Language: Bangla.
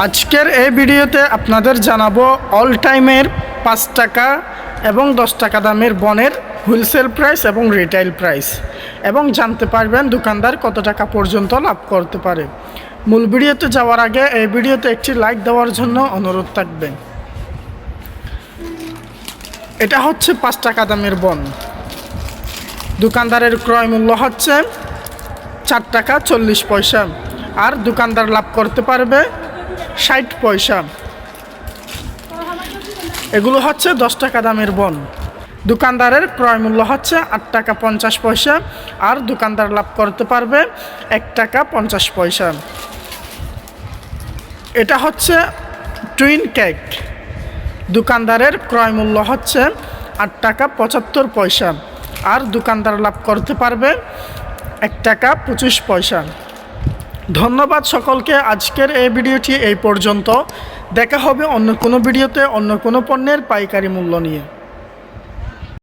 আজকের এই ভিডিওতে আপনাদের জানাব অল টাইমের পাঁচ টাকা এবং দশ টাকা দামের বনের হোলসেল প্রাইস এবং রিটেল প্রাইস এবং জানতে পারবেন দোকানদার কত টাকা পর্যন্ত লাভ করতে পারে। মূল ভিডিওতে যাওয়ার আগে এই ভিডিওতে একটি লাইক দেওয়ার জন্য অনুরোধ থাকবে। এটা হচ্ছে পাঁচ টাকা দামের বন। দোকানদারের ক্রয় মূল্য হচ্ছে চার টাকা চল্লিশ পয়সা। আর দোকানদার লাভ করতে পারবে ষাট পয়সা। এগুলো হচ্ছে দশ টাকা দামের বন। দোকানদারের ক্রয় মূল্য হচ্ছে আট টাকা পঞ্চাশ পয়সা, আর দোকানদার লাভ করতে পারবে এক টাকা পঞ্চাশ পয়সা। এটা হচ্ছে টুইন কেক। দোকানদারের ক্রয় মূল্য হচ্ছে আট টাকা পঁচাত্তর পয়সা, আর দোকানদার লাভ করতে পারবে এক টাকা পঁচিশ পয়সা। ধন্যবাদ সকলকে। আজকের এই ভিডিওটি এই পর্যন্ত। দেখা হবে অন্য কোনো ভিডিওতে অন্য কোনো পণ্যের পাইকারি মূল্য নিয়ে।